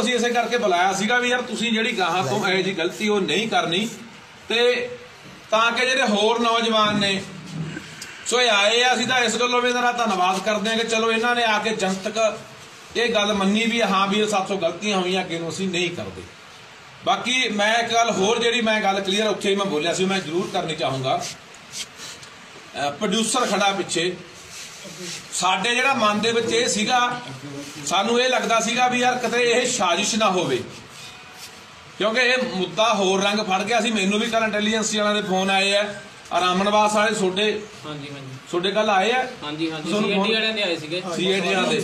ਅਸੀਂ ਇਸੇ ਕਰਕੇ ਬੁਲਾਇਆ ਸੀਗਾ ਵੀ ਯਾਰ ਤੁਸੀਂ ਜਿਹੜੀ ਗਾਹਾਂ ਤੋਂ ਇਹ ਜੀ। ਗਲਤੀ ਉਹ ਨਹੀਂ ਕਰਨੀ ਤੇ ਤਾਂ ਕਿ ਜਿਹੜੇ ਹੋਰ ਨੌਜਵਾਨ ਨੇ ਸੋ ਇਹ ਆਏ ਆ ਅਸੀਂ ਤਾਂ ਇਸ ਗੱਲੋਂ ਵੀ ਇਹਨਾਂ ਦਾ ਧੰਨਵਾਦ ਕਰਦੇ ਹਾਂ ਕਿ ਚਲੋ ਇਹਨਾਂ ਨੇ ਆ ਕੇ ਜਨਤਕ ਇਹ ਗੱਲ ਮੰਨੀ ਵੀ ਹਾਂ ਵੀ ਇਹ ਸਾਥੋਂ ਗਲਤੀਆਂ ਹੋਈਆਂ ਅੱਗੇ ਨੂੰ ਅਸੀਂ ਨਹੀਂ ਕਰਦੇ। ਬਾਕੀ ਮੈਂ ਇੱਕ ਗੱਲ ਹੋਰ ਜਿਹੜੀ ਮੈਂ ਗੱਲ ਕਲੀਅਰ ਉੱਥੇ ਹੀ ਮੈਂ ਬੋਲਿਆ ਸੀ ਮੈਂ ਜ਼ਰੂਰ ਕਰਨੀ ਚਾਹੂੰਗਾ। ਪ੍ਰੋਡਿਊਸਰ ਖੜਾ ਪਿੱਛੇ। ਸਾਡੇ ਜਿਹੜਾ ਮਨ ਦੇ ਵਿੱਚ ਇਹ ਸੀਗਾ ਸਾਨੂੰ ਇਹ ਲੱਗਦਾ ਸੀਗਾ ਵੀ ਯਾਰ ਕਿਤੇ ਇਹ ਸਾਜ਼ਿਸ਼ ਨਾ ਹੋਵੇ। ਕਿਉਂਕਿ ਇਹ ਮੁੱਦਾ ਹੋਰ ਰੰਗ ਫੜ ਗਿਆ ਸੀ। ਮੈਨੂੰ ਵੀ ਕੱਲ ਇੰਟੈਲੀਜੈਂਸ ਵਾਲਿਆਂ ਦੇ ਫੋਨ ਆਏ ਆ। ਆਰਾਮਨਵਾਸ ਵਾਲੇ ਤੁਹਾਡੇ ਹਾਂਜੀ ਕੱਲ ਆਏ ਆ? ਹਾਂਜੀ ਹਾਂਜੀ। ਤੁਹਾਨੂੰ ਸੀਐਨਡੀ ਫੋਨ- ਵਾਲਿਆਂ ਦੇ ਆਏ ਸੀਗੇ। ਸੀਏਡੀਆਂ ਦੇ।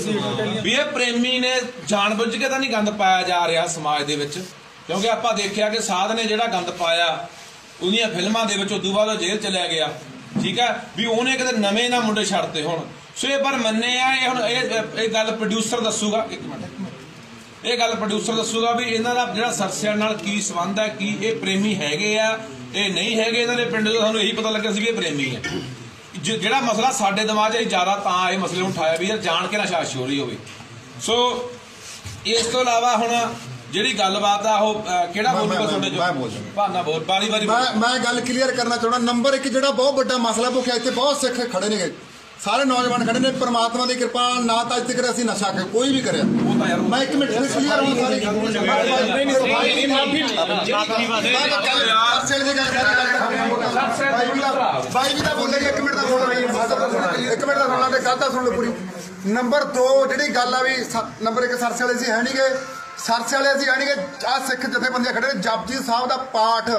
ਵੀ ਇਹ ਪ੍ਰੇਮੀ ਨੇ ਜਾਣਬੁੱਝ ਕੇ ਤਾਂ ਨਹੀਂ ਗੰਦ ਪਾਇਆ ਜਾ ਰਿਹਾ ਸਮਾਜ ਦੇ ਵਿੱਚ? ਕਿਉਂਕਿ ਆਪਾਂ ਦੇਖਿਆ ਕਿ ਸਾਧ ਨੇ ਜਿਹੜਾ ਗੰਦ ਪਾਇਆ ਉਹਦੀਆਂ ਫਿਲਮਾਂ ਦੇ ਵਿੱਚ ਉਦੋਂ ਬਾਅਦ ਉਹ ਜੇਲ੍ਹ ਚਲਿਆ ਗਿਆ। ਠੀਕ ਹੈ ਵੀ ਉਹਨੇ ਕਿਤੇ ਨਵੇਂ ਨਾ ਮੁੰਡੇ ਛੱਡਤੇ ਹੁਣ। ਸੋ ਇਹ ਪਰ ਮੰਨੇ ਆ, ਇਹ ਹੁਣ ਇਹ ਇਹ ਗੱਲ ਪ੍ਰੋਡਿਊਸਰ ਦੱਸੂਗਾ। ਇੱਕ ਮਿੰਟ ਇਹ ਗੱਲ ਪ੍ਰੋਡਿਊਸਰ ਦੱਸੂਗਾ ਵੀ ਇਹਨਾਂ ਦਾ ਜਿਹੜਾ ਸਰਸਿਆਂ ਨਾਲ ਕੀ ਸੰਬੰਧ ਹੈ ਕੀ ਇਹ ਪ੍ਰੇਮੀ ਹੈਗੇ ਆ, ਇਹ ਨਹੀਂ ਹੈਗੇ ਇਹਨਾਂ ਦੇ ਪਿੰਡ ਤੋਂ ਸਾਨੂੰ ਇਹੀ ਪਤਾ ਲੱਗਿਆ ਸੀ ਵੀ ਇਹ ਪ੍ਰੇਮੀ ਹੈ ਜਿਹੜਾ ਮਸਲਾ ਸਾਡੇ ਦਿਮਾਗ 'ਚ ਜ਼ਿਆਦਾ ਤਾਂ ਇਹ ਮਸਲੇ ਨੂੰ ਉਠਾਇਆ ਵੀ ਯਾਰ ਜਾਣ ਕੇ ਨਾ ਸਾਜ਼ਿਸ਼ ਹੋ ਰਹੀ ਹੋਵੇ। ਸੋ ਇਸ ਤੋਂ ਇਲਾਵਾ ਹੁਣ ਜਿਹੜੀ ਗੱਲਬਾਤ ਆ ਉਹ ਕਿਹੜਾ ਮੈਂ- ਬੋਲੂਗਾ ਮੈਂ- ਤੁਹਾਡੇ ਮੈਂ ਬੋਲ ਜਾਵਾਂ। ਭਾਨਾ ਬੋਲ ਬਾਰੀ ਬਾਰੀ ਮੈਂ ਮੈਂ ਗੱਲ ਕਲੀਅਰ ਕਰਨਾ ਚਾਹੁੰਦਾ ਨੰਬਰ 1 ਜਿਹੜਾ ਬਹੁਤ ਵੱਡਾ ਮਸਲਾ ਭੁੱਖਿਆ ਇੱਥੇ ਬਹੁਤ ਸਿੱਖ ਖੜੇ ਨੇਗੇ ਸਾਰੇ ਨੌਜਵਾਨ ਖੜੇ ਨੇ ਪ੍ਰਮਾਤਮਾ ਦੀ ਕਿਰਪਾ ਨਾਲ ਨਾ ਤਾਂ ਅੱਜ ਤੱਕ ਅਸੀਂ ਨਸ਼ਾ ਕਰ ਕੋਈ ਵੀ ਕਰਿਆ ਮੈਂ ਇੱਕ ਮਿੰਟ ਵਿੱਚ ਕਲੀਅਰ ਹੋਣਾ ਸਾਰੀ ਗੱਲ ਨਹੀਂ ਨਹੀਂ ਮਾਫੀ ਬਾਈ ਜੀ ਦਾ ਬੋਲੇਗਾ ਇੱਕ ਮਿੰਟ ਦਾ ਬੋਲਣਾ ਇੱਕ ਮਿੰਟ ਦਾ ਸੁਣਨਾ ਤੇ ਗੱਲ ਤਾਂ ਸੁਣ ਲਓ ਪੂਰੀ ਨੰਬਰ 2 ਜਿਹੜੀ ਗੱਲ ਆ ਵੀ ਨੰਬਰ 1 ਸਰਸੇ ਵਾਲੇ ਸੀ ਹੈ ਨਹੀਂਗੇ ਸਰਸੇ ਵਾਲੇ ਅਸੀਂ ਹੈ ਨਹੀਂਗੇ ਆ ਸਿੱਖ ਜਥੇਬੰਦੀਆਂ ਖੜੇ ਨੇ। ਜਪਜੀ ਸਾਹਿਬ ਦਾ ਪਾਠ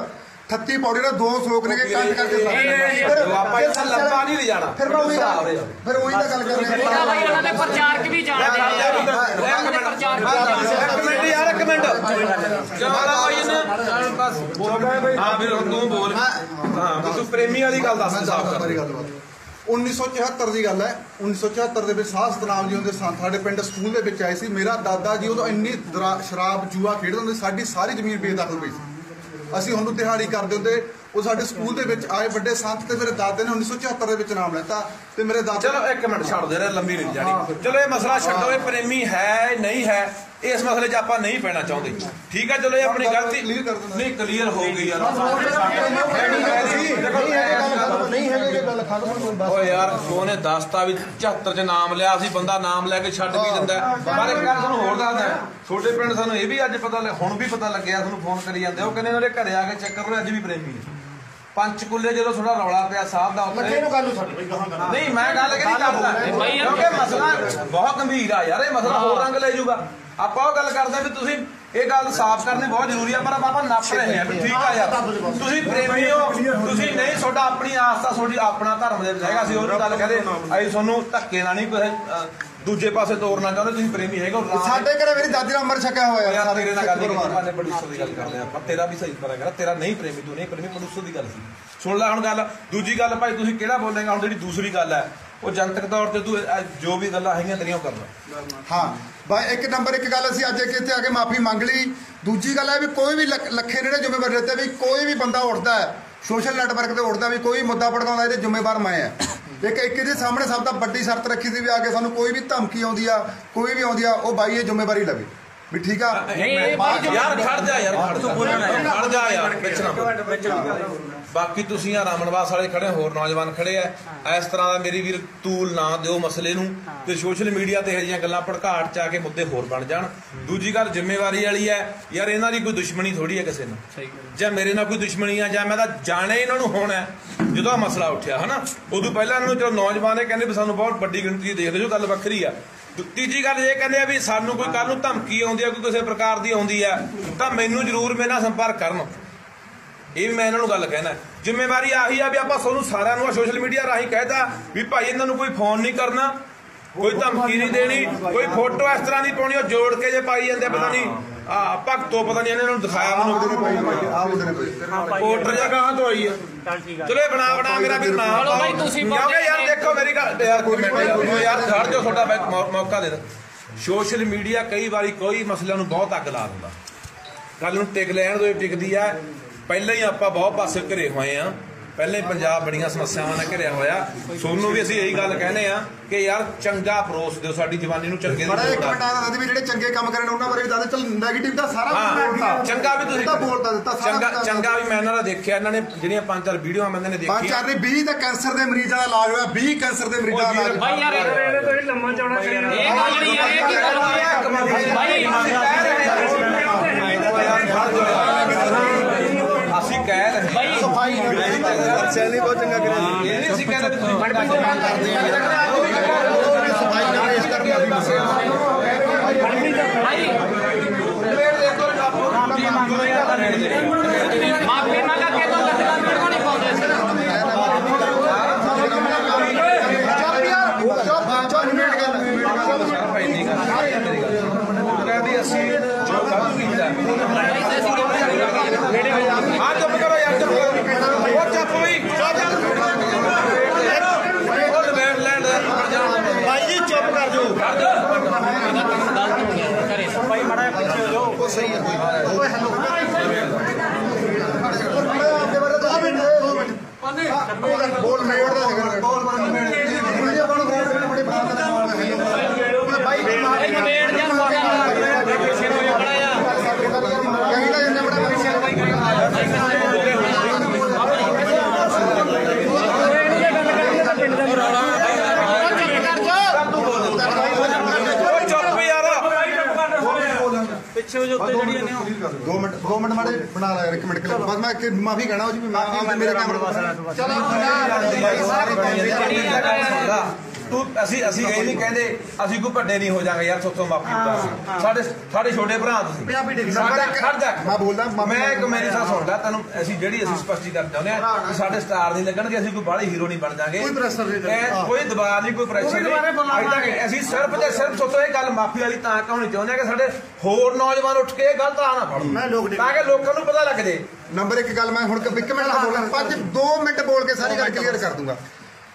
38 ਪੌੜੀ ਦਾ ਦੋ ਸ਼ਲੋਕ ਨੇ ਕੰਠ ਕਰਕੇ ਫਿਰ- ਆਪਾਂ ਇਹ ਲੰਬਾ ਨਹੀਂ ਲਿਜਾਣਾ। ਫਿਰ ਮੈਂ ਉਹੀ ਗੱਲ ਫਿਰ ਉਹੀ ਤਾਂ ਗੱਲ ਕਰ ਰਿਹਾ ਉਹਦਾ ਬਾਈ ਉਹਨਾਂ ਦੇ ਪ੍ਰਚਾਰਕ ਵੀ ਜਾਣਦੇ ਆ। ਉਹਨਾਂ ਦੇ ਪ੍ਰਚਾਰਕ ਵੀ ਜਾਣਦੇ ਆ। ਇੱਕ ਮਿੰਟ ਯਾਰ ਇੱਕ ਮਿੰਟ। ਚਲਾ ਬਾਈ ਇਹਨੇ ਹਾਂ ਵੀਰ ਹੁਣ ਤੂੰ ਬੋਲ। ਹਾਂ ਤੂੰ ਪ੍ਰੇਮੀ ਵਾਲੀ ਗੱਲ ਦੱਸ ਸਾਫ਼ ਕਰ। ਮੇਰੀ ਗੱਲ ਬਾਤ 1974 ਦੀ ਗੱਲ ਹੈ। 1974 ਦੇ ਵਿੱਚ ਸਾਹ ਸਤਨਾਮ ਜੀ ਹੁੰਦੇ ਸਨ। ਸਾਡੇ ਪਿੰਡ ਸਕੂਲ ਦੇ ਵਿੱਚ ਆਏ ਸੀ। ਮੇਰਾ ਦਾਦਾ ਜੀ ਉਦੋਂ ਇੰਨੀ ਦਰਾ- ਸ਼ਰਾਬ ਜੂਆ ਖੇਡਦੇ ਹੁੰਦੇ ਸੀ, ਸਾਡੀ ਸਾਰੀ ਜ਼ਮੀਨ ਬੇਦਖਲ ਪਈ ਸੀ। ਅਸੀਂ ਹੁਣ ਦਿਹਾੜੀ ਕਰਦੇ ਹੁੰਦੇ ਉਹ ਸਾਡੇ ਸਕੂਲ ਦੇ ਵਿੱਚ ਆਏ ਵੱਡੇ ਸੰਤ ਤੇ ਮੇਰੇ ਦਾਦੇ ਨੇ 1974 ਦੇ ਵਿੱਚ ਨਾਮ ਲੈਤਾ ਤੇ ਮੇਰੇ ਦਾਦੇ ਚਲੋ ਇੱਕ ਮਿੰਟ ਛੱਡ ਦੇ ਰੇ ਲੰਬੀ ਨਹੀਂ ਜਾਣੀ। ਚਲੋ ਇਹ ਮਸਲਾ ਛੱਡੋ ਇਹ ਪ੍ਰੇਮੀ ਹੈ ਨਹੀਂ ਹੈ ਇਸ ਮਸਲੇ 'ਚ ਆਪਾਂ ਨਹੀਂ ਪੈਣਾ ਚਾਹੁੰਦੇ। ਠੀਕ ਹੈ ਚਲੋ ਇਹ ਆਪਣੀ ਗਲਤੀ। ਨਹੀਂ ਕਲੀਅਰ ਹੋ ਗਈ ਯਾਰ। ਨਹੀਂ ਹੈਗੇ ਇਹ ਗੱਲ ਖਤਮ ਓਏ ਯਾਰ ਉਹਨੇ ਦੱਸਤਾ ਵੀ 74 ਚ ਨਾਮ ਲਿਆ ਸੀ ਬੰਦਾ ਨਾਮ ਲੈ ਕੇ ਛੱਡ ਵੀ ਦਿੰਦਾ। ਪਰ ਇੱਕ ਗੱਲ ਤੁਹਾਨੂੰ ਹੋਰ ਦੱਸਦਾ ਹੈ। ਛੋਟੇ ਪਿੰਡ ਸਾਨੂੰ ਇਹ ਵੀ ਅੱਜ ਪਤਾ ਹੁਣ ਵੀ ਪਤਾ ਲੱਗਿਆ ਤੁਹਾਨੂੰ ਫੋਨ ਕਰੀ ਜਾਂਦੇ ਉਹ ਕਹਿੰਦੇ ਉਹਦੇ ਘਰੇ ਆ ਕੇ ਚੈੱਕ ਕਰੋ ਅੱਜ ਵੀ ਪ੍ਰੇਮੀ ਹੈ ਪੰਚਕੂਲੇ ਜਦੋਂ ਥੋੜਾ ਰੌਲਾ ਪਿਆ ਸਾਹਿਬ ਦਾ ਉੱਥੇ। ਇਹਨੂੰ ਗੱਲ ਨੂੰ ਛੱਡ ਬਈ ਗਾਹਾਂ ਕਰ ਨਹੀਂ ਮੈਂ ਗੱਲ ਕਿਹੜੀ ਕਰਦਾ ਕਿਉਂਕਿ ਮਸਲਾ ਬਹੁਤ ਗੰਭੀਰ ਆ ਯਾਰ ਇਹ ਮਸਲਾ ਹੋਰ ਰੰਗ ਲੈ ਜਾਊਗਾ ਆਪਾਂ ਉਹ ਗੱਲ ਕਰਦੇ ਵੀ ਤੁਸੀਂ ਇਹ ਗੱਲ ਸਾਫ਼ ਕਰਨੀ ਬਹੁਤ ਜ਼ਰੂਰੀ ਆ ਪਰ ਆਪਾਂ ਨੱਪ ਰਹੇ ਵੀ ਠੀਕ ਆ ਯਾਰ। ਤੁਸੀਂ ਪ੍ਰੇਮੀ ਹੋ ਤੁਸੀਂ ਨਹੀਂ ਤੁਹਾਡਾ ਆਪਣੀ ਆਸਥਾ ਤੁਹਾਡੀ ਆਪਣਾ ਧਰਮ ਦੇ ਵਿੱਚ ਹੈਗਾ ਸੀ ਉਹ ਗੱਲ ਕਹਦੇ। ਅਸੀਂ ਤੁਹਾਨੂੰ ਧੱਕੇ ਨਾਲ ਨਹੀਂ ਕੋਈ ਦੂਜੇ ਪਾਸੇ ਤੋਰਨਾ ਚਾਹੁੰਦੇ ਤੁਸੀਂ ਪ੍ਰੇਮੀ ਹੈਗੇ ਰਾਮ- ਸਾਡੇ ਘਰੇ ਮੇਰੀ ਦਾਦੀ ਦਾ ਅਮਰ ਛਕਿਆ ਹੋਇਆ ਯਾਰ ਤੇਰੇ ਨਾਲ ਗੱਲ ਨਹੀਂ ਕੀਤੀ ਮਾਨੇ ਪ੍ਰੋਡਿਊਸਰ ਦੀ ਗੱਲ ਕਰਦੇ ਆਪਾਂ ਤੇਰਾ ਵੀ ਸਹੀ ਪਤਾ ਕਰ ਤੇਰਾ ਨਹੀਂ ਪ੍ਰੇਮੀ ਤੂੰ ਨਹੀਂ ਪ੍ਰੇਮੀ ਪ੍ਰੋਡਿਊਸਰ ਦੀ ਗੱਲ ਸੀ। ਸੁਣ ਲੈ ਹੁਣ ਗੱਲ ਦੂਜੀ ਗੱਲ ਭਾਈ ਤੁਸੀਂ ਕਿਹੜਾ ਬੋਲੇਗਾ ਹੁਣ ਜਿਹੜੀ ਦੂਸਰੀ ਗੱਲ ਹੈ ਉਹ ਜਨਤਕ ਤੌਰ ਤੇ ਤੂੰ ਜੋ ਵੀ ਗੱਲਾਂ ਹੈਗੀਆਂ ਤੇਰੀਆਂ ਉਹ ਕਰ ਲੈ। ਹਾਂ ਬਾਈ ਇੱਕ ਨੰਬਰ ਇੱਕ ਗੱਲ ਅਸੀਂ ਅੱਜ ਇੱਥੇ ਆ ਕੇ ਮਾਫੀ ਮੰਗ ਲਈ। ਦੂਜੀ ਗੱਲ ਹੈ ਵੀ ਕੋਈ ਵੀ ਲੱਖ- ਲੱਖੇ ਜਿਹੜੇ ਜ਼ਿੰਮੇਵਾਰ ਰਹਤੇ ਵੀ ਕੋਈ ਵੀ ਬੰਦਾ ਉੱਠਦਾ ਹੈ ਸੋਸ਼ਲ ਨੈਟਵਰਕ ਤੇ ਉੱਠਦਾ ਵੀ ਕੋਈ ਮੁੱਦਾ ਭੜਕਾਉਂਦਾ ਇਹਦੇ ਜ਼ਿੰਮੇਵਾਰ ਮੈਂ ਆ ਇੱਕ ਇੱਕ ਇਹਦੇ ਸਾਹਮਣੇ ਸਭ ਤੋਂ ਵੱਡੀ ਸ਼ਰਤ ਰੱਖੀ ਸੀ ਵੀ ਆ ਕੇ ਸਾਨੂੰ ਕੋਈ ਵੀ ਧਮਕੀ ਆਉਂਦੀ ਆ ਕੋਈ ਵੀ ਆਉਂਦੀ ਆ ਉਹ ਬਾਈ ਇਹ ਜ਼ਿੰਮੇਵਾਰੀ ਲਵੇ। ਵੀ ਠੀਕ ਆ? ਯਾਰ ਖੜ ਜਾ ਯਾਰ ਖੜ ਜਾ ਖੜ ਜਾ ਯਾਰ ਨਾ ਬਾਕੀ ਤੁਸੀਂ ਆ ਰਾਮਨਵਾਸ ਵਾਲੇ ਖੜੇ ਹੋਰ ਨੌਜਵਾਨ ਖੜੇ ਆ। ਇਸ ਤਰ੍ਹਾਂ ਦਾ ਮੇਰੀ ਵੀਰ ਤੂਲ ਨਾ ਦਿਓ ਮਸਲੇ ਨੂੰ ਤੇ ਸੋਸ਼ਲ ਮੀਡੀਆ ਤੇ ਇਹੋ ਜਿਹੀਆਂ ਗੱਲਾਂ ਭੜਕਾਟ ਚ ਆ ਕੇ ਮੁੱਦੇ ਹੋਰ ਬਣ ਜਾਣ। ਦੂਜੀ ਗੱਲ ਜ਼ਿੰਮੇਵਾਰੀ ਵਾਲੀ ਹੈ ਯਾਰ ਇਹਨਾਂ ਦੀ ਕੋਈ ਦੁਸ਼ਮਣੀ ਥੋੜੀ ਹੈ ਕਿਸੇ ਨਾਲ ਜਾਂ ਮੇਰੇ ਨਾਲ ਕੋਈ ਦੁਸ਼ਮਣੀ ਆ ਜਾਂ ਮੈਂ ਤਾਂ ਜਾਣੇ ਇਹਨਾਂ ਨੂੰ ਹੋਣਾ। ਜਦੋਂ ਆਹ ਮਸਲਾ ਉੱਠਿਆ ਹਨਾ? ਉਦੋਂ ਪਹਿਲਾਂ ਇਹਨਾਂ ਨੂੰ ਚਲੋ ਨੌਜਵਾਨ ਇਹ ਕਹਿੰਦੇ ਵੀ ਸਾਨੂੰ ਬਹੁਤ ਵੱਡੀ ਗਿਣਤੀ ਦੇਖਦੇ ਜੋ ਗੱਲ ਵੱਖਰੀ ਆ। ਤੀਜੀ ਗੱਲ ਇਹ ਕਹਿੰਦੇ ਆ ਵੀ ਸਾਨੂੰ ਕੋਈ ਕੱਲ ਨੂੰ ਧਮਕੀ ਆਉਂਦੀ ਆ ਕੋਈ ਕਿਸੇ ਪ੍ਰਕਾਰ ਦੀ ਆਉਂਦੀ ਆ ਤਾਂ ਮੈਨੂੰ ਜ਼ਰੂਰ ਮੇਰੇ ਨਾਲ ਸੰਪਰਕ ਕਰਨ। ਇਹ ਵੀ ਮੈਂ ਇਹਨਾਂ ਨੂੰ ਗੱਲ ਕਹਿਣਾ ਜ਼ਿੰਮੇਵਾਰੀ ਆਹੀ ਆ ਵੀ ਆਪਾਂ ਤੁਹਾਨੂੰ ਸਾਰਿਆਂ ਨੂੰ ਸੋਸ਼ਲ ਮੀਡੀਆ ਰਾਹੀਂ ਕਹਿਤਾ ਵੀ ਭਾਈ ਇਹਨਾਂ ਨੂੰ ਕੋਈ ਫੋਨ ਨਹੀਂ ਕਰਨਾ ਕੋਈ ਧਮਕੀ ਨਹੀਂ ਦੇਣੀ ਕੋਈ ਫੋਟੋ ਇਸ ਤਰ੍ਹਾਂ ਦੀ ਪਾਉਣੀ ਉਹ ਜੋੜ ਕੇ ਜੇ ਪਾਈ ਜਾਂਦੇ ਆ, ਪਤਾ ਨਹੀਂ ਆ ਭਗਤੋ ਪਤਾ ਨਹੀਂ ਇਹਨਾਂ ਨੂੰ ਦਿਖਾਇਆ ਮੈਨੂੰ। ਪੋਸਟਰ ਜਾਂ ਕਹਾਂ ਤੋਂ ਆਈ ਆ? ਚਲੋ ਇਹ ਬਣਾ ਬਣਾ ਮੇਰਾ ਵੀ ਬਣਾ ਚਲੋ ਬਾਈ ਤੁਸੀਂ ਕਿਉਂਕਿ ਯਾਰ ਦੇਖੋ ਮੇਰੀ ਗੱਲ ਯਾਰ ਕੋਈ ਮਿੰਟ ਯਾਰ, ਯਾਰ ਖੜ ਜਾਓ ਤੁਹਾਡਾ ਮੌਕਾ ਦੇ ਦਾਂ ਸੋਸ਼ਲ ਮੀਡੀਆ ਕਈ ਵਾਰੀ ਕੋਈ ਮਸਲਿਆਂ ਨੂੰ ਬਹੁਤ ਅੱਗ ਲਾ ਦਿੰਦਾ। ਗੱਲ ਨੂੰ ਟਿਕ ਲੈਣ ਦੋ ਟਿਕਦੀ ਆ। ਪਹਿਲਾਂ ਹੀ ਆਪਾਂ ਬਹੁਤ ਪਾਸੇ ਘਰੇ ਹੋਏ ਆ। ਪਹਿਲੇ ਹੀ ਪੰਜਾਬ ਬੜੀਆਂ ਸਮੱਸਿਆਵਾਂ ਨਾਲ ਘਿਰਿਆ ਹੋਇਆ। ਸੋਨੂੰ ਵੀ ਅਸੀਂ ਇਹੀ ਗੱਲ ਕਹਿੰਦੇ ਆ ਕਿ ਯਾਰ ਚੰਗਾ ਪਰੋਸ ਦਿਓ ਸਾਡੀ ਜਵਾਨੀ ਨੂੰ ਚੰਗੇ ਦੀ ਬੜਾ ਇੱਕ। ਮਿੰਟ ਆਦਾ ਦੱਸ ਵੀ ਜਿਹੜੇ ਚੰਗੇ ਕੰਮ ਕਰਨ ਉਹਨਾਂ ਬਾਰੇ ਵੀ ਦੱਸ ਚਲ 네ਗੇਟਿਵ ਤਾਂ ਸਾਰਾ ਬੋਲਤਾ। ਚੰਗਾ ਵੀ ਤੁਸੀਂ ਤਾਂ ਬੋਲਤਾ ਦਿੱਤਾ ਸਾਰਾ ਚੰਗਾ ਚੰਗਾ ਵੀ ਮੈਂ ਇਹਨਾਂ ਦਾ ਦੇਖਿਆ। ਇਹਨਾਂ ਨੇ ਜਿਹੜੀਆਂ ਪੰਜ ਚਾਰ ਵੀਡੀਓ ਮੈਂ ਇਹਨਾਂ ਨੇ ਪੰਜ ਦੇਖੀਆਂ ਚਾਰ ਨੇ 20 ਤਾਂ ਕੈਂਸਰ ਦੇ ਮਰੀਜ਼ਾਂ ਦਾ ਇਲਾਜ ਹੋਇਆ 20 ਕੈਂਸਰ ਦੇ ਮਰੀਜ਼ਾਂ ਦਾ ਇਲਾਜ ਭਾਈ ਯਾਰ ਇਹ ਗੱਲ ਨਹੀਂ ਹੈ ਇਹ ਕੀ ਗੱਲ ਹੋਈ ਹੈ। ਭਾਈ ਅਸੀਂ ਕਹਿ ਰਹੇ ਹਾਂ। ਭਾਈ ਸਫ਼ਾਈ ਸੈਲੀ ਬਹੁਤ ਚੰਗਾ ਕਰਿਆ ਇਹ ਨਹੀਂ ਅਸੀਂ ਕਹਿੰਦੇ ਵੀ ਤੁਸੀਂ ਬੜ ਬੜ ਕਰਦੇ ਆ। ਸਫ਼ਾਈ ਨਾਲ ਇਸ ਕਰਕੇ ਭਾਈ ਮਾਫੀ ਮੰਗਾ ਕੇ ਤਾਂ ਲੱਗਦਾ ਮੇਰੇ ਕੋਲ ਨਹੀਂ ਪਾਉਂਦੇ ਸੀ ਚੱਲ ਯਾਰ ਚੁੱਪ ਚੁੱਪ ਮਿੰਟ ਗੱਲ ਭਾਈ ਨਹੀਂ ਗੱਲ ਕਹਿੰਦੀ ਅਸੀਂ ਜੋ ਗਲਤ ਕੀਤਾ ਹਾਂ ਚੁੱਪ ਕਰੋ ਯਾਰ ਚੁੱਪ ਕਰੋ। ਉਹ ਚੁੱਪ ਹੋਈ ਉਹ ਲੈਣ ਲੈਣ ਭਾਈ ਜੀ ਚੁੱਪ ਕਰ ਜਾਓ। ਕਰ ਦਿਓ ਉਹ ਸਹੀ ਹੈ। ਓਏ ਹੈਲੋ ਆਪਦੇ ਬਾਰੇ ਦੋ ਮਿੰਟ ਦੋ ਮਿੰਟ ਬੋਲ ਮੈਂ ਉਹਦਾ ਹੈਗਾ ਬੋਲ ਵੀਡੀਓ ਬਣੋ ਬੜੇ ਬਾਤ ਦਾ ਹੈਲੋ ਭਾਈ ਭਾਈ ਨਵੇੜ ਜਾਂ ਤੁਹਾਡਾ ਕਿਸੇ ਨੂੰ ਬੜਾ ਆ ਕਹਿੰਦਾ ਜਿੰਨਾ ਬੜਾ ਉਹ ਚੁੱਪ ਯਾਰ ਦੋ ਮਿੰਟ ਦੋ ਮਿੰਟ ਮਾੜੇ ਬਣਾ ਲੈ ਇੱਕ ਮਿੰਟ ਕਲਿੱਪ ਬਸ ਮੈਂ ਕਿ ਮਾਫੀ ਕਹਿਣਾ ਉਹ ਜੀ ਵੀ ਮਾਫੀ ਮੇਰੇ ਕੈਮਰਾ ਚਲੋ ਤੂੰ ਅਸੀਂ ਅਸੀਂ ਇਹ ਨਹੀਂ ਕਹਿੰਦੇ ਅਸੀਂ ਕੋਈ ਵੱਡੇ ਨਹੀਂ ਹੋ ਜਾਾਂਗੇ ਯਾਰ ਸੋਤੋਂ ਮਾਫੀ ਮੰਗਾ ਸਾਡੇ ਸਾਡੇ ਛੋਟੇ ਭਰਾ ਤੁਸੀਂ। ਸਾਡਾ ਖੜ ਜਾ। ਮੈਂ ਬੋਲਦਾ, ਮੈਂ ਇੱਕ ਮੇਰੀ ਸਾਹ ਸੁਣਦਾ ਤੈਨੂੰ। ਅਸੀਂ ਜਿਹੜੀ ਅਸੀਂ ਸਪਸ਼ਟੀਕਰਨ ਚਾਹੁੰਦੇ ਆ ਸਾਡੇ ਸਟਾਰ ਨਹੀਂ ਲੱਗਣਗੇ ਅਸੀਂ ਕੋਈ ਬਾਹਲੇ ਹੀਰੋ ਨਹੀਂ ਬਣ ਜਾਾਂਗੇ। ਕੋਈ pressure ਨਹੀਂ ਕੋਈ ਦਬਾਅ ਨਹੀਂ ਕੋਈ ਪ੍ਰੈਸ਼ਰ ਨਹੀਂ। ਅਸੀਂ ਸਿਰਫ ਤੇ ਸਿਰਫ ਸੋਤੋਂ ਇਹ ਗੱਲ ਮਾਫੀ ਵਾਲੀ ਤਾਂ ਕਹਾਣੀ ਚਾਹੁੰਦੇ ਆ ਕਿ ਸਾਡੇ ਹੋਰ ਨੌਜਵਾਨ ਉੱਠ ਕੇ ਇਹ ਗਲਤ ਆ ਨਾ ਮੈਂ ਲੋਕ ਫੜਨ ਤਾਂ ਕਿ ਲੋਕਾਂ ਨੂੰ ਪਤਾ ਲੱਗ ਜੇ। ਨੰਬਰ ਇੱਕ ਗੱਲ ਮੈਂ ਹੁਣ ਕ- ਇੱਕ ਮਿੰਟ ਦਾ ਬੋਲਣਾ ਪੰਜ 2 ਮਿੰਟ ਬੋਲ ਕੇ ਸਾਰੀ ਗੱਲ ਕਲੀਅਰ ਕਰ ਦੂੰਗਾ।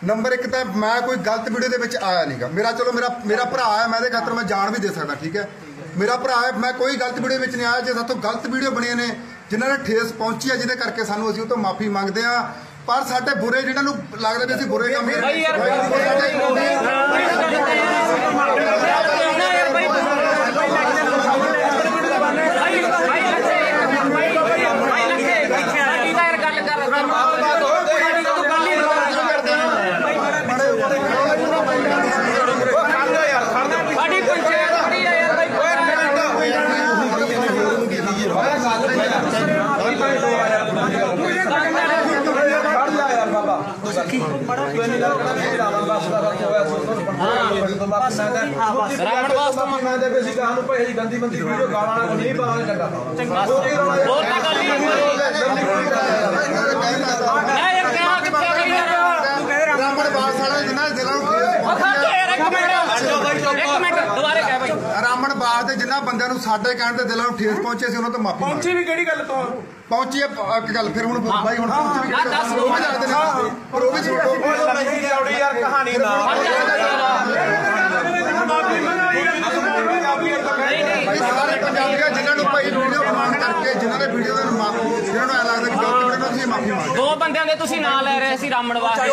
ਨੰਬਰ ਇੱਕ ਤਾਂ ਮੈਂ ਕੋਈ ਗਲਤ ਵੀਡੀਓ ਦੇ ਵਿੱਚ ਆਇਆ ਨਹੀਂਗਾ ਮੇਰਾ ਚਲੋ ਮੇਰਾ ਮੇਰਾ ਭਰਾ ਹੈ ਮੈਂ ਇਹਦੇ ਖਾਤਰ ਮੈਂ ਜਾਨ ਵੀ ਦੇ ਸਕਦਾ ਠੀਕ ਹੈ? ਮੇਰਾ ਭਰਾ ਹੈ ਮੈਂ ਕੋਈ ਗਲਤ ਵੀਡੀਓ ਵਿੱਚ ਨਹੀਂ ਆਇਆ ਜੇ ਸਾਤੋਂ ਗਲਤ ਵੀਡੀਓ ਬਣੀਆਂ ਨੇ ਜਿਨ੍ਹਾਂ ਨੇ ਠੇਸ ਪਹੁੰਚੀ ਹੈ ਜਿਹਦੇ ਕਰਕੇ ਸਾਨੂੰ ਅਸੀਂ ਉਹ ਤੋਂ ਮਾਫੀ ਮੰਗਦੇ ਆ ਪਰ ਸਾਡੇ ਬੁਰੇ ਜਿਹਨਾਂ ਨੂੰ ਲੱਗਦਾ ਵੀ ਅਸੀਂ ਬੁਰੇ ਕੰਮ ਯਾਰ ਸਾਡੀ ਪੰਚਾਇਤ ਖੜੀ ਆ ਯਾਰ ਭਾਈ ਖੜ ਜਾ ਯਾਰ ਬਾਬਾ ਤੂੰ ਗੱਲ ਤੂੰ ਇੰਨੀ ਗੱਲ ਕਰ ਕਿ ਰਾਵਣ ਬਾਸ ਦਾ ਵਕਤ ਹੋਇਆ ਸੋ ਤੋਂ ਰਾਵਣ ਬਾਸ ਦਾ ਵੀ ਅਸੀਂ ਕਹਾਂ ਨੂੰ ਭਾਈ ਗੰਦੀ ਬੰਦੀ ਵੀਡੀਓ ਗਾਲਾਂ ਨਾਲ ਨਹੀਂ ਪਾਵਾਂਗੇ ਚੰਗਾ ਚੰਗਾ। ਹੋਰ ਤਾਂ ਗੱਲ ਨਹੀਂ ਮੈਂ ਇਹ ਕਹਿਣਾ ਕਿੱਥੇ ਗਈ ਯਾਰ ਰਾਮਣ ਬਾਸ ਵਾਲਾ ਜਿਨ੍ਹਾਂ ਦੇ ਦਿਲਾਂ ਨੂੰ ਠੇਸ ਉਹ ਖੜ ਜਾ ਯਾਰ ਇੱਕ ਮਿੰਟ। ਇੱਕ ਮਿੰਟ ਦੁਬਾਰੇ ਕਹਿ ਭਾਈ ਰਾਮਣ ਬਾਸ ਦੇ ਜਿਨ੍ਹਾਂ ਬੰਦਿਆਂ ਨੂੰ ਸਾਡੇ ਕਹਿਣ ਤੇ ਦਿਲਾਂ ਨੂੰ ਠੇਸ ਪਹੁੰਚੇ ਸੀ ਉਹਨਾਂ ਤੋਂ ਮਾਫੀ ਪਹੁੰਚੀ ਵੀ ਕਿਹੜੀ ਗੱਲ ਤੋਂ? ਪਹੁੰਚੀ ਇੱਕ ਗੱਲ ਫਿਰ ਹੁਣ ਬਾਈ ਹੁਣ ਪਹੁੰਚੀ ਵੀ ਕਿਹੜੀ ਗੱਲ? ਪਰ ਉਹ ਵੀ ਛੋਟੋ। ਉਹ ਨਹੀਂ ਚੌੜੀ ਯਾਰ ਕਹਾਣੀ ਨਾ ਨਹੀਂ ਨਹੀਂ ਭਾਈ ਸਾਰੇ ਪੰਜਾਬੀਆਂ ਜਿਨ੍ਹਾਂ ਨੂੰ ਭਾਈ ਵੀਡੀਓ ਬਣਾਉਣ ਕਰਕੇ, ਜਿਨ੍ਹਾਂ ਨੇ ਵੀਡੀਓ ਦਾ ਮਾਫੀ ਜਿਹਨਾਂ ਨੂੰ ਐ ਲੱਗਦਾ ਕਿ ਦੋ ਬੰਦਿਆਂ ਦੇ ਤੁਸੀਂ ਨਾਂ ਲੈ ਰਹੇ ਸੀ ਰਾਮਣ ਵਾਸਤੇ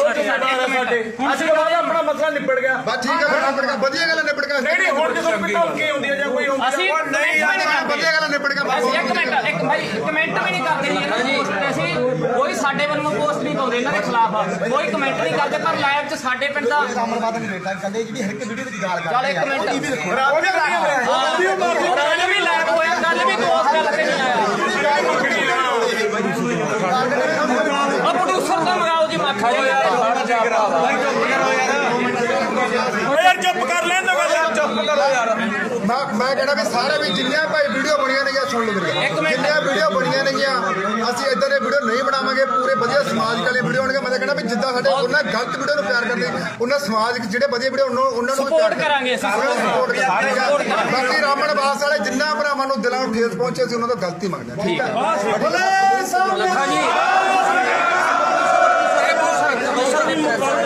ਅਸੀਂ ਆਪਣਾ ਮਸਲਾ ਨਿਬੜ ਗਿਆ। ਬਸ ਠੀਕ ਹੈ ਵਧੀਆ ਗੱਲ ਨਿਬੜ ਗਿਆ। ਨਹੀਂ ਨਹੀਂ ਹੁਣ ਜਦੋਂ ਕੋਈ ਧਮਕੀ ਹੁੰਦੀ ਹੈ ਜਾਂ ਕੋਈ ਹੁੰਦੀ ਅਸੀਂ ਨਹੀਂ ਵਧੀਆ ਗੱਲ ਨਿਬੜ ਗਿਆ ਅਸੀਂ ਇੱਕ ਮਿੰਟ ਇੱਕ ਭਾਈ ਕਮੈਂਟ ਵੀ ਨਹੀਂ ਕਰਦੇ ਜੀ ਇਹਨਾਂ ਦੀ ਅਸੀਂ ਕੋਈ ਸਾਡੇ ਵੱਲੋਂ ਪੋਸਟ ਨਹੀਂ ਪਾਉਂਦੇ ਇਹਨਾਂ ਦੇ ਖਿਲਾਫ। ਕੋਈ ਕਮੈਂਟ ਨਹੀਂ ਕਰਦੇ ਪਰ ਲਾਈਵ 'ਚ ਸਾਡੇ ਪਿੰਡ ਦਾ ਰਾਮਰਵਾਦ ਨਹੀਂ ਬੇਟਾ ਕਹਿੰਦੇ ਜਿਹੜੀ ਹਰ ਇੱਕ ਵੀਡੀਓ ਵਿੱਚ ਗਾਲ ਚੱਲ ਇੱਕ ਮਿੰਟ। ਕੱਲ ਵੀ ਲਾਈਵ ਹੋਇਆ। ਕੱਲ ਵੀ ਗੱਲ ਤੇ ਨਹੀਂ ਆਇਆ ਉਹ ਪ੍ਰੋਡਿਊਸਰ ਤੋਂ ਮੰਗਾਓ ਜੀ ਮਾਖਾ ਜੀ। ਯਾਰ ਚੁੱਪ ਕਰ ਲੈਣ ਦੋ ਗੱਲ। ਚੁੱਪ ਕਰੋ ਯਾਰ। ਮੈਂ ਮੈਂ ਕਹਿਣਾ ਵੀ ਸਾਰੇ ਵੀ ਜਿੰਨੀਆਂ ਭਾਈ ਵੀਡੀਓ ਬਣੀਆਂ ਨੇ ਜਾਂ ਸੁਣ ਲਓ ਵੀਰੇ। ਜਿੰਨੀਆਂ ਵੀਡੀਓ ਬਣੀਆਂ ਨੇ ਜਾਂ ਅਸੀਂ ਇਦਾਂ ਦੇ ਵੀਡੀਓ ਨਹੀਂ ਬਣਾਵਾਂਗੇ ਪੂਰੇ ਵਧੀਆ ਸਮਾਜ ਵਾਲੇ ਵੀਡੀਓ ਹੋਣਗੇ। ਮੈਂ ਕਹਿਣਾ ਵੀ ਜਿੱਦਾਂ ਸਾਡੇ ਉਹਨਾਂ ਗਲਤ ਵੀਡੀਓ ਨੂੰ ਪਿਆਰ ਕਰਦੇ ਉਹਨਾਂ ਸਮਾਜ ਜਿਹੜੇ ਵਧੀਆ ਵੀਡੀਓ ਉਹਨਾਂ ਨੂੰ ਸਪੋਰਟ ਕਰਾਂਗੇ ਅਸੀਂ। ਸਪੋਰਟ ਕਰਾਂਗੇ। ਬਾਕੀ ਰਾਮਣ ਬਾਸ ਵਾਲੇ ਜਿੰਨਾ ਭਰਾਵਾਂ ਨੂੰ ਦਿਲਾਂ ਨੂੰ ਪਹੁੰਚੇ ਸੀ ਉਹਨਾਂ ਤੋਂ ਗਲਤੀ ਮੰਗਦੇ ਠੀਕ ਹੈ? ਬੋਲੇ ਸਭ ਨੇ ਹਾਂਜੀ ਇਹ ਬਹੁਤ ਸਾਰੇ